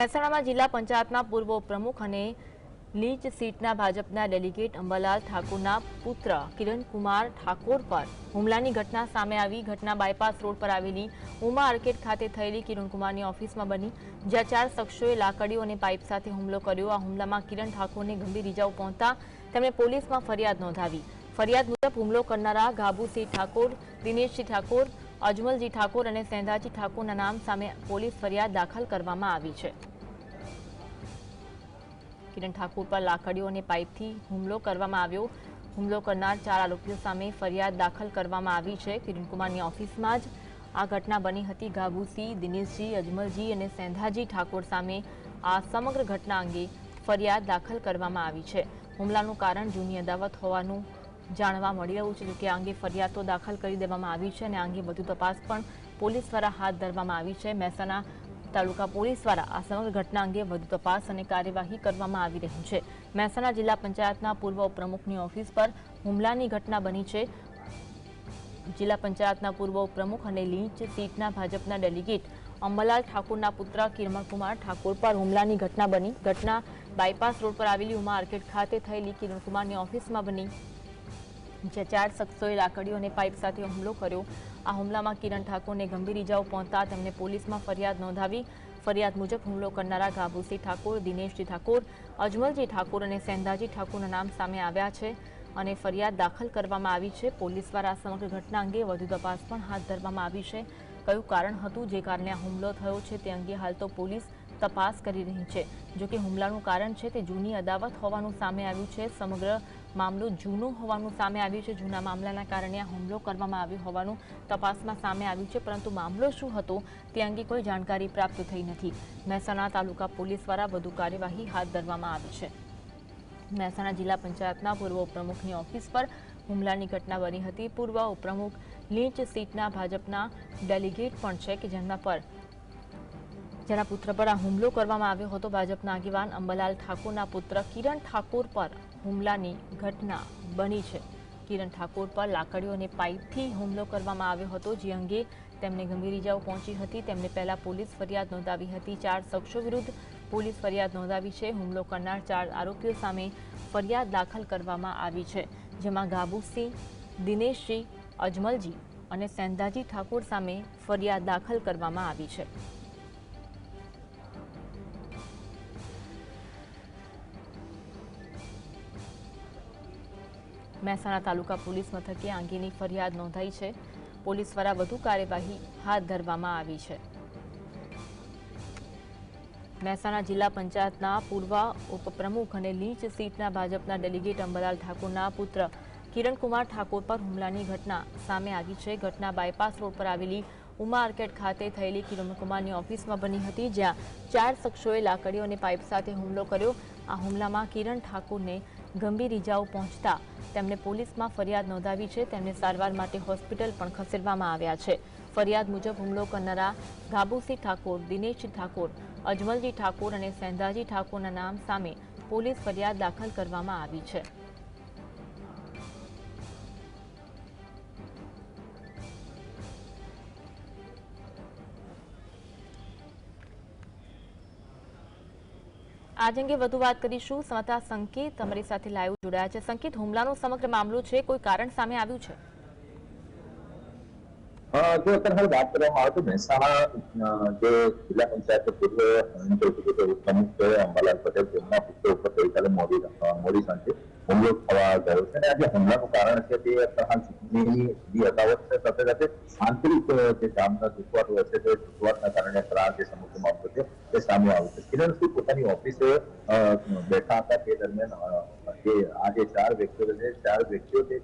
મહેસાણામાં જિલ્લા પંચાયતના પૂર્વ પ્રમુખ અને લીચ સીટના ભાજપના ડેલિગેટ અંબાલાલ ઠાકોરના પુત્ર કિરણકુમાર ઠાકોર પર હુમલાની ઘટના સામે આવી. ઘટના બાયપાસ રોડ પર આવેલી ઉમા આર્કેડ ખાતે થયેલી કિરણકુમારની ઓફિસમાં બની, જ્યાં ચાર શખ્સોએ લાકડીઓ અને પાઇપ સાથે હુમલો કર્યો. આ હુમલામાં કિરણ ઠાકોરને ગંભીર ઇજાઓ પહોંચતા તેમણે પોલીસમાં ફરિયાદ નોંધાવી. ફરિયાદ મુજબ હુમલો કરનારા ગાબુસિંહ ઠાકોર, દિનેશસિંહ ઠાકોર અજમલજી ઠાકોર અને સેંધાજી ઠાકોરના નામ સામે પોલીસ ફરિયાદ દાખલ કરવામાં આવી છે. કિરણ ઠાકોર પર લાકડીઓ અને પાઇપથી હુમલો કરવામાં આવ્યો. હુમલો કરનાર ચાર આરોપીઓ સામે ફરિયાદ દાખલ કરવામાં આવી છે. કિરણકુમારની ઓફિસમાં જ આ ઘટના બની હતી. ગાબુસિંહ દિનેશજી, અજમલજી અને સેંધાજી ઠાકોર સામે આ સમગ્ર ઘટના અંગે ફરિયાદ દાખલ કરવામાં આવી છે. હુમલાનું કારણ જૂની અદાવત હોવાનું જાણવા મળી રહ્યું છે આ અંગે ફરિયાદ દાખલ કરી દેવામાં આવી છે અને અંગે વધુ તપાસ પણ પોલીસ દ્વારા હાથ ધરવામાં આવી છે. મહેસાણા તાલુકા પોલીસ દ્વારા આ સમગ્ર ઘટના અંગે વધુ તપાસ અને કાર્યવાહી કરવામાં આવી રહી છે. મહેસાણા જિલ્લા પંચાયતના પૂર્વ ઉપપ્રમુખની ઓફિસ પર હુમલાની ઘટના બની છે. જિલ્લા પંચાયતના પૂર્વ ઉપપ્રમુખ અને લીંચ સીટના ભાજપના ડેલિગેટ અંબલાલ ઠાકોરના પુત્ર કિરણકુમાર ઠાકોર પર હુમલાની ઘટના બની. ઘટના બાયપાસ રોડ પર આવેલી ઉમા આર્કેડ ખાતે થયેલી કિરણકુમારની ઓફિસમાં બની. જે ચાર શખ્સોએ લાકડીઓ અને પાઇપ સાથે હુમલો કર્યો. આ હુમલામાં કિરણ ઠાકોરને ગંભીર ઇજાઓ પહોંચતા તેમને પોલીસમાં ફરિયાદ નોંધાવી ફરિયાદ મુજબ હુમલો કરનારા ગાભુસિંહ ઠાકોર, દિનેશજી ઠાકોર, અજમલજી ઠાકોર અને સેંધાજી ઠાકોરના નામ સામે આવ્યા છે અને ફરિયાદ દાખલ કરવામાં આવી છે. પોલીસ દ્વારા સમગ્ર ઘટના અંગે વધુ તપાસ પણ હાથ ધરવામાં આવી છે. કયું કારણ હતું જે કારણે આ હુમલો થયો છે તે અંગે હાલ તો પોલીસ તપાસ કરી રહી છે. જોકે હુમલાનું કારણ છે તે જૂની અદાવત હોવાનું સામે આવ્યું છે. સમગ્ર મામલો જૂનો હોવાનું સામે આવ્યું છે. જૂના મામલાના કારણે આ હુમલો કરવામાં આવ્યો હોવાનું તપાસમાં સામે આવ્યું છે, પરંતુ મામલો શું હતો તે અંગે કોઈ જાણકારી પ્રાપ્ત થઈ નથી. મહેસાણા તાલુકા પોલીસ દ્વારા વધુ કાર્યવાહી હાથ ધરવામાં આવી છે. મહેસાણા જિલ્લા પંચાયતના પૂર્વ ઉપપ્રમુખની ઓફિસ પર હુમલાની ઘટના બની હતી. પૂર્વ ઉપપ્રમુખ લીંચ સીટના ભાજપના ડેલિગેટ પણ છે કે જેમના પર જેના પુત્ર પર હુમલો કરવામાં આવ્યો હતો. ભાજપના આગેવાન અંબલાલ ઠાકોરના પુત્ર કિરણ ઠાકોર પર હુમલાની ઘટના બની છે. કિરણ ઠાકોર પર લાકડીઓ અને પાઇપથી હુમલો કરવામાં આવ્યો હતો. જે અંગે તેમને ગંભીર ઇજાઓ પહોંચી હતી. તેમણે પહેલાં પોલીસ ફરિયાદ નોંધાવી હતી. ચાર શખ્સો વિરુદ્ધ પોલીસ ફરિયાદ નોંધાવી છે. હુમલો કરનાર ચાર આરોપીઓ સામે ફરિયાદ દાખલ કરવામાં આવી છે, જેમાં ગાબુસિંહ, દિનેશજી, અજમલજી અને સેંધાજી ઠાકોર સામે ફરિયાદ દાખલ કરવામાં આવી છે. મહેસાણા તાલુકા પોલીસ મથકે અંગેની ફરિયાદ નોંધાઈ છે. પોલીસ દ્વારા વધુ કાર્યવાહી હાથ ધરવામાં આવી છે. મહેસાણા જિલ્લા પંચાયતના પૂર્વ ઉપપ્રમુખ અને લીંચ સીટના ભાજપના ડેલિગેટ અંબલાલ ઠાકોરના પુત્ર કિરણકુમાર ઠાકોર પર હુમલાની ઘટના સામે આવી છે. ઘટના બાયપાસ રોડ પર આવેલી ઉમા આર્કેડ ખાતે થયેલી કિરણકુમારની ઓફિસમાં બની હતી, જ્યાં ચાર શખ્સોએ લાકડીઓ અને પાઇપ સાથે હુમલો કર્યો. આ હુમલામાં કિરણ ઠાકોરને ગંભીર ઇજાઓ પહોંચતા તેમને પોલીસમાં ફરિયાદ નોંધાવી છે. તેમને સારવાર માટે હોસ્પિટલ પણ ખસેડવામાં આવ્યા છે. ફરિયાદ મુજબ હુમલો કરનારા ગાબુસિંહ ઠાકોર, દિનેશ ઠાકોર, અજમલજી ઠાકોર અને સેંધાજી ઠાકોરના નામ સામે પોલીસ ફરિયાદ દાખલ કરવામાં આવી છે. આજ અંગે વધુ વાત કરીશું. સમાચાર સંકેત અમારી સાથે લાઈવ જોડાયા છે. સંકેત, હુમલાનો સમગ્ર મામલો છે. કોઈ કારણ સામે આવ્યું છે? જો અત્યારે વાત કરવામાં આવે તો મહેસાણા જે જિલ્લા પંચાયત પૂર્વ પ્રમુખ અંબાલાલ પટેલ, તેમના પુત્ર ઉપર ગઈકાલે મોડી મોડી સાંજે હુમલો થવા ગયો છે. અને આ હુમલાનું કારણ છે તે હાલ ચૂંટણીની જે અદાવત છે, સાથે સાથે આંતરિક જે કામના તૂટવાટ હોય છે તે તૂટવાટના કારણે આ જે સમગ્ર મામલો છે તે સામે આવ્યું છે કિરણ સિંહ પોતાની ઓફિસે બેઠા હતા તે દરમિયાન જે આ જે ચાર વ્યક્તિઓ છે ચાર વ્યક્તિઓ તે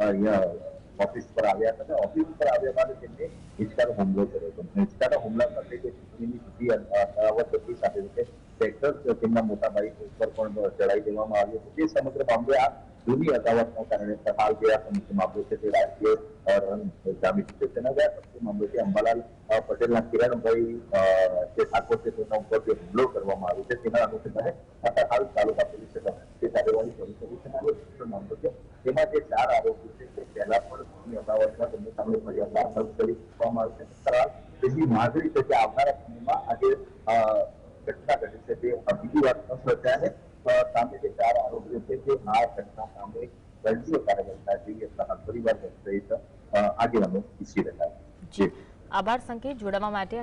અહીંયા ઓફિસ પર આવ્યા હતા અને ઓફિસ પર આવ્યા બાદ તેમને હિંચકાનો હુમલો કર્યો હતો હિંચકાના હુમલા સાથે જે ચૂંટણીની સ્થિતિ અદાવત હતી સાથે સાથે ટ્રેક્ટર તેમના મોટા બાઈક ઉપર પણ ચડાવી દેવામાં આવ્યું હતું તે સમગ્ર મામલે આ જૂની અદાવતના કારણે હાલ જે આ મામલો છે તે રાજકીય રંગ જામી ચૂક્યો આ સમગ્ર મામલો અંબાલાલ પટેલના કિરણભાઈ જે ઠાકોર છે તેના ઉપર જે હુમલો કરવામાં આવ્યો છે, તેના અનુસંધાને હાલ તાલુકા પોલીસ તે કાર્યવાહી કરી છે છે. તેમાં જે ચાર આરોપી છે, તે પહેલા પણ અમદાવાદમાં તેમની સામે ફરિયાદ દાખલ કરી ચૂકવામાં આવશે તેની માંગણી છે કે આવનારા સમયમાં આજે ઘટના છે. તે બીજી વાત ન સર્જાય સામે જે ચાર આરોપીઓ છે, તે આ ઘટના સામે દંડીય કાર્યવાહી થાય તેવી એટલા પરિવાર આભાર સંકેત જોડાવા માટે